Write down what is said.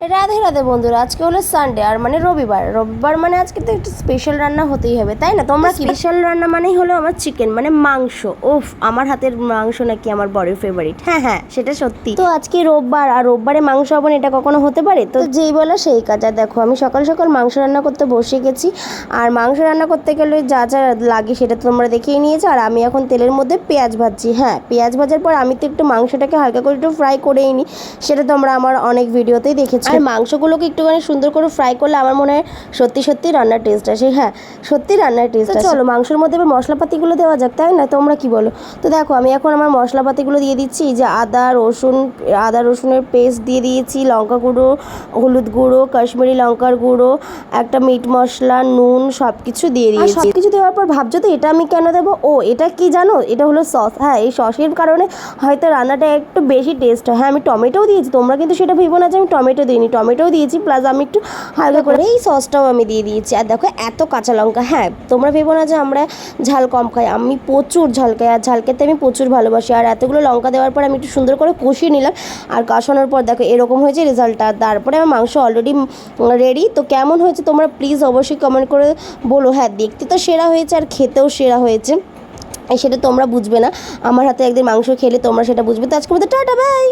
রাধে রাধে বন্ধুরা আজকে হলো সানডে আর মানে রবিবার। রবিবার মানে আজকে তো একটু স্পেশাল রান্না হতেই হবে তাই না? তোমরা স্পেশাল রান্না মানেই হলো আমার চিকেন মানে মাংস। ওফ আমার হাতের মাংস নাকি আমার বড় ফেভারিট হ্যাঁ হ্যাঁ সেটা সত্যি। তো আজকে রোববার আর রোববারে মাংস হবে না এটা কখনো হতে পারে? তো যেই বলা সেই কাজ। আর দেখো আমি সকাল সকাল মাংস রান্না করতে বসে গেছি আর মাংস রান্না করতে গেলে যা যা লাগে সেটা তোমরা দেখেই নিয়েছো আর আমি এখন তেলের মধ্যে পেঁয়াজ ভাজছি। হ্যাঁ পেঁয়াজ ভাজার পর আমি তো একটু মাংসটাকে হালকা করে একটু ফ্রাই করেই নিই সেটা তোমরা আমার অনেক ভিডিওতেই দেখেছ। আর মাংসগুলোকে একটুখানি সুন্দর করে ফ্রাই করলে আমার মনে হয় সত্যি সত্যি রান্নার টেস্ট আসে। হ্যাঁ সত্যি রান্নার টেস্ট আসে। চলো মাংসের মধ্যে এবার মশলাপাতিগুলো দেওয়া যাক তাই না? তোমরা কি বলো? তো দেখো আমি এখন আমার মশলাপাতিগুলো দিয়ে দিচ্ছি যে আদা রসুন আদা রসুনের পেস্ট দিয়ে দিয়েছি লঙ্কা গুঁড়ো হলুদ গুঁড়ো কাশ্মীরি লঙ্কার গুঁড়ো একটা মিট মশলা নুন সব কিছু দিয়ে দিয়েছি। সব কিছু দেওয়ার পর ভাবছ তো এটা আমি কেন দেবো? ও এটা কি জানো? এটা হলো সস হ্যাঁ এই সসের কারণে হয়তো রান্নাটা একটু বেশি টেস্ট হয়। হ্যাঁ আমি টমেটোও দিয়েছি তোমরা কিন্তু সেটা ভেবো না যে আমি টমেটো দিইনি টমেটোও দিয়েছি প্লাস আমি একটু হালকা করে এই সসটাও আমি দিয়ে দিয়েছি। আর দেখো, এত কাঁচা লঙ্কা। হ্যাঁ তোমরা ভেবো না যে আমরা ঝাল কম খাই। আমি প্রচুর ঝাল খাই, আর ঝাল খেতে আমি প্রচুর ভালোবাসি। আর এতগুলো লঙ্কা দেওয়ার পর আমি একটু সুন্দর করে কষিয়ে নিলাম। আর কষানোর পর দেখো, এরকম হয়েছে রেজাল্টটা তারপরে আমার মাংস অলরেডি রেডি তো কেমন হয়েছে তোমরা প্লিজ অবশ্যই কমেন্ট করে বলো। হ্যাঁ দেখতে তো সেরা হয়েছে, আর খেতেও সেরা হয়েছে। সেটা তোমরা বুঝবে না। আমার হাতে একদিন মাংস খেলে তোমরা সেটা বুঝবে। তো আজকে মধ্যে টাটা বাই